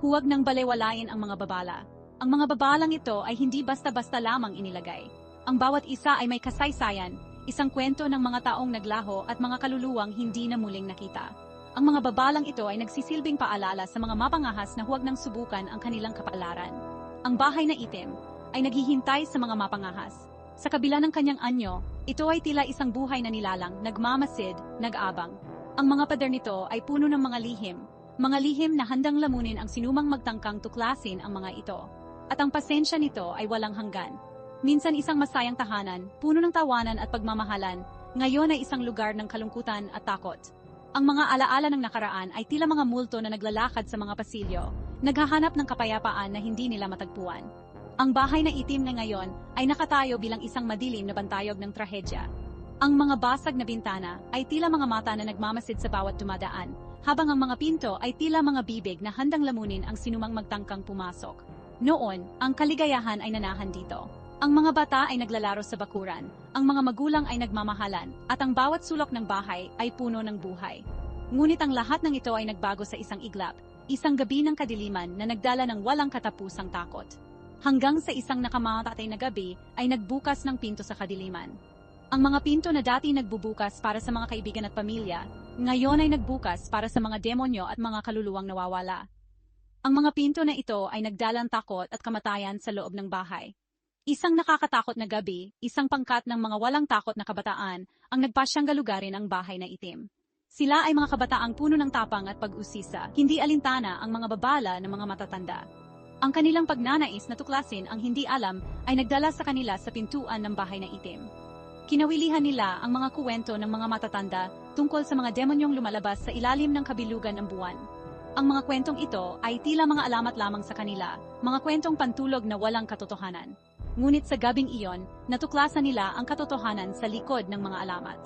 huwag nang balewalain ang mga babala. Ang mga babalang ito ay hindi basta-basta lamang inilagay. Ang bawat isa ay may kasaysayan, isang kwento ng mga taong naglaho at mga kaluluwang hindi na muling nakita. Ang mga babalang ito ay nagsisilbing paalala sa mga mapangahas na huwag nang subukan ang kanilang kapalaran. Ang bahay na itim ay naghihintay sa mga mapangahas. Sa kabila ng kanyang anyo, ito ay tila isang buhay na nilalang, nagmamasid, nag-abang. Ang mga pader nito ay puno ng mga lihim, mga lihim na handang lamunin ang sinumang magtangkang tuklasin ang mga ito. At ang pasensya nito ay walang hanggan. Minsan isang masayang tahanan, puno ng tawanan at pagmamahalan, ngayon ay isang lugar ng kalungkutan at takot. Ang mga alaala ng nakaraan ay tila mga multo na naglalakad sa mga pasilyo, naghahanap ng kapayapaan na hindi nila matagpuan. Ang bahay na itim na ngayon ay nakatayo bilang isang madilim na bantayog ng trahedya. Ang mga basag na bintana ay tila mga mata na nagmamasid sa bawat dumadaan, habang ang mga pinto ay tila mga bibig na handang lamunin ang sinumang magtangkang pumasok. Noon, ang kaligayahan ay nanahan dito. Ang mga bata ay naglalaro sa bakuran, ang mga magulang ay nagmamahalan, at ang bawat sulok ng bahay ay puno ng buhay. Ngunit ang lahat ng ito ay nagbago sa isang iglap, isang gabi ng kadiliman na nagdala ng walang katapusang takot. Hanggang sa isang nakamamatay na gabi ay nagbukas ng pinto sa kadiliman. Ang mga pinto na dati nagbubukas para sa mga kaibigan at pamilya, ngayon ay nagbukas para sa mga demonyo at mga kaluluwang nawawala. Ang mga pinto na ito ay nagdalang takot at kamatayan sa loob ng bahay. Isang nakakatakot na gabi, isang pangkat ng mga walang takot na kabataan, ang nagpasyang galugarin ang bahay na itim. Sila ay mga kabataang puno ng tapang at pag-usisa, hindi alintana ang mga babala ng mga matatanda. Ang kanilang pagnanais na tuklasin ang hindi alam ay nagdala sa kanila sa pintuan ng bahay na itim. Kinawilihan nila ang mga kuwento ng mga matatanda tungkol sa mga demonyong lumalabas sa ilalim ng kabilugan ng buwan. Ang mga kwentong ito ay tila mga alamat lamang sa kanila, mga kwentong pantulog na walang katotohanan. Ngunit sa gabing iyon, natuklasan nila ang katotohanan sa likod ng mga alamat.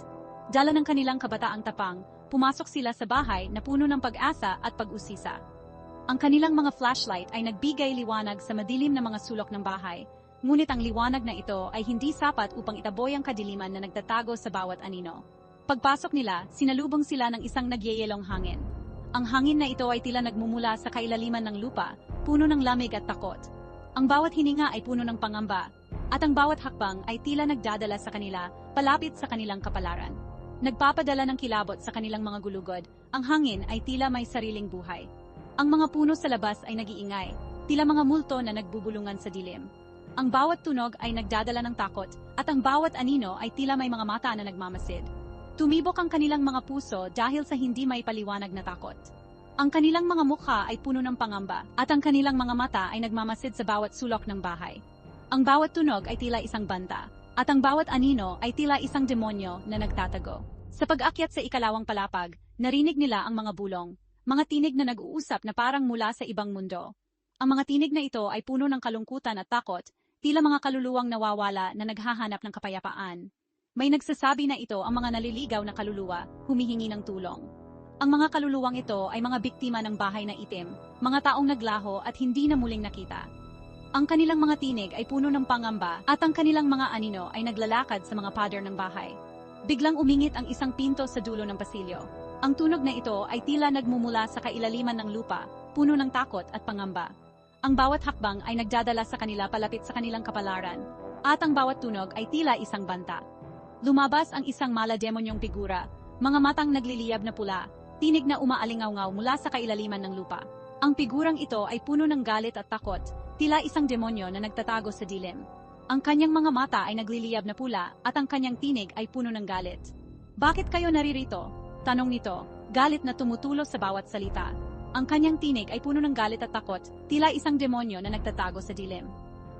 Dala ng kanilang kabataang tapang, pumasok sila sa bahay na puno ng pag-asa at pag-usisa. Ang kanilang mga flashlight ay nagbigay liwanag sa madilim na mga sulok ng bahay, ngunit ang liwanag na ito ay hindi sapat upang itaboy ang kadiliman na nagtatago sa bawat anino. Pagpasok nila, sinalubong sila ng isang nagyeyelong hangin. Ang hangin na ito ay tila nagmumula sa kailaliman ng lupa, puno ng lamig at takot. Ang bawat hininga ay puno ng pangamba, at ang bawat hakbang ay tila nagdadala sa kanila, palapit sa kanilang kapalaran. Nagpapadala ng kilabot sa kanilang mga gulugod, ang hangin ay tila may sariling buhay. Ang mga puno sa labas ay nag-iingay, tila mga multo na nagbubulungan sa dilim. Ang bawat tunog ay nagdadala ng takot, at ang bawat anino ay tila may mga mata na nagmamasid. Tumibok ang kanilang mga puso dahil sa hindi may paliwanag na takot. Ang kanilang mga mukha ay puno ng pangamba, at ang kanilang mga mata ay nagmamasid sa bawat sulok ng bahay. Ang bawat tunog ay tila isang banta, at ang bawat anino ay tila isang demonyo na nagtatago. Sa pag-akyat sa ikalawang palapag, narinig nila ang mga bulong, mga tinig na nag-uusap na parang mula sa ibang mundo. Ang mga tinig na ito ay puno ng kalungkutan at takot, tila mga kaluluwang nawawala na naghahanap ng kapayapaan. May nagsasabi na ito ang mga naliligaw na kaluluwa, humihingi ng tulong. Ang mga kaluluwang ito ay mga biktima ng bahay na itim, mga taong naglaho at hindi na muling nakita. Ang kanilang mga tinig ay puno ng pangamba at ang kanilang mga anino ay naglalakad sa mga pader ng bahay. Biglang umingit ang isang pinto sa dulo ng pasilyo. Ang tunog na ito ay tila nagmumula sa kailaliman ng lupa, puno ng takot at pangamba. Ang bawat hakbang ay nagdadala sa kanila palapit sa kanilang kapalaran, at ang bawat tunog ay tila isang banta. Lumabas ang isang malademonyong figura, mga matang nagliliyab na pula, tinig na umaalingaw mula sa kailaliman ng lupa. Ang figurang ito ay puno ng galit at takot, tila isang demonyo na nagtatago sa dilim. Ang kanyang mga mata ay nagliliyab na pula at ang kanyang tinig ay puno ng galit. Bakit kayo naririto? Tanong nito, galit na tumutulo sa bawat salita. Ang kanyang tinig ay puno ng galit at takot, tila isang demonyo na nagtatago sa dilim.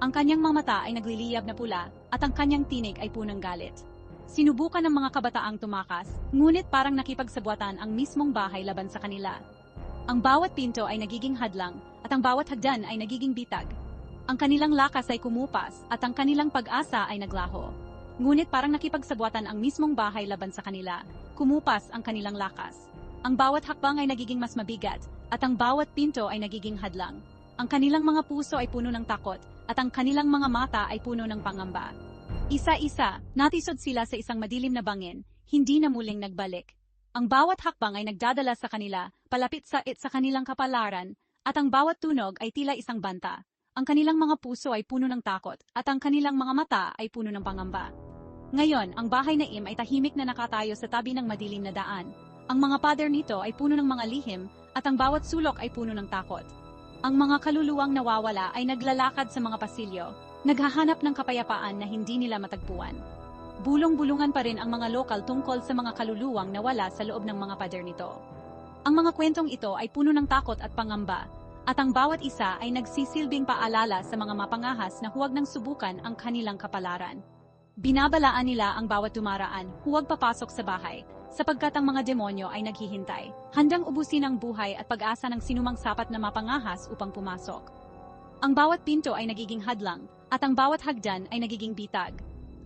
Ang kanyang mga mata ay nagliliyab na pula at ang kanyang tinig ay punong galit. Sinubukan ng mga kabataang tumakas, ngunit parang nakipagsabwatan ang mismong bahay laban sa kanila. Ang bawat pinto ay nagiging hadlang, at ang bawat hagdan ay nagiging bitag. Ang kanilang lakas ay kumupas, at ang kanilang pag-asa ay naglaho. Ngunit parang nakipagsabwatan ang mismong bahay laban sa kanila, kumupas ang kanilang lakas. Ang bawat hakbang ay nagiging mas mabigat, at ang bawat pinto ay nagiging hadlang. Ang kanilang mga puso ay puno ng takot, at ang kanilang mga mata ay puno ng pangamba. Isa-isa, natisod sila sa isang madilim na bangin, hindi na muling nagbalik. Ang bawat hakbang ay nagdadala sa kanila, palapit sa it sa kanilang kapalaran, at ang bawat tunog ay tila isang banta. Ang kanilang mga puso ay puno ng takot, at ang kanilang mga mata ay puno ng pangamba. Ngayon, ang bahay na Im ay tahimik na nakatayo sa tabi ng madilim na daan. Ang mga pader nito ay puno ng mga lihim, at ang bawat sulok ay puno ng takot. Ang mga kaluluwang nawawala ay naglalakad sa mga pasilyo, naghahanap ng kapayapaan na hindi nila matagpuan. Bulong-bulungan pa rin ang mga lokal tungkol sa mga kaluluwang nawala sa loob ng mga pader nito. Ang mga kwentong ito ay puno ng takot at pangamba, at ang bawat isa ay nagsisilbing paalala sa mga mapangahas na huwag nang subukan ang kanilang kapalaran. Binabalaan nila ang bawat dumaraan, huwag papasok sa bahay, sapagkat ang mga demonyo ay naghihintay, handang ubusin ang buhay at pag-asa ng sinumang sapat na mapangahas upang pumasok. Ang bawat pinto ay nagiging hadlang, at ang bawat hagdan ay nagiging bitag.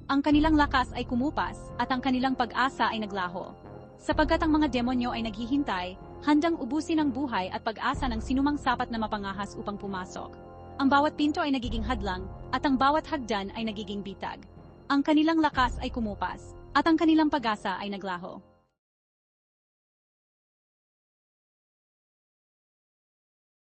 Ang kanilang lakas ay kumupas, at ang kanilang pag-asa ay naglaho. Sapagkat ang mga demonyo ay naghihintay, handang ubusin ang buhay at pag-asa ng sinumang sapat na mapangahas upang pumasok. Ang bawat pinto ay nagiging hadlang, at ang bawat hagdan ay nagiging bitag. Ang kanilang lakas ay kumupas, at ang kanilang pag-asa ay naglaho.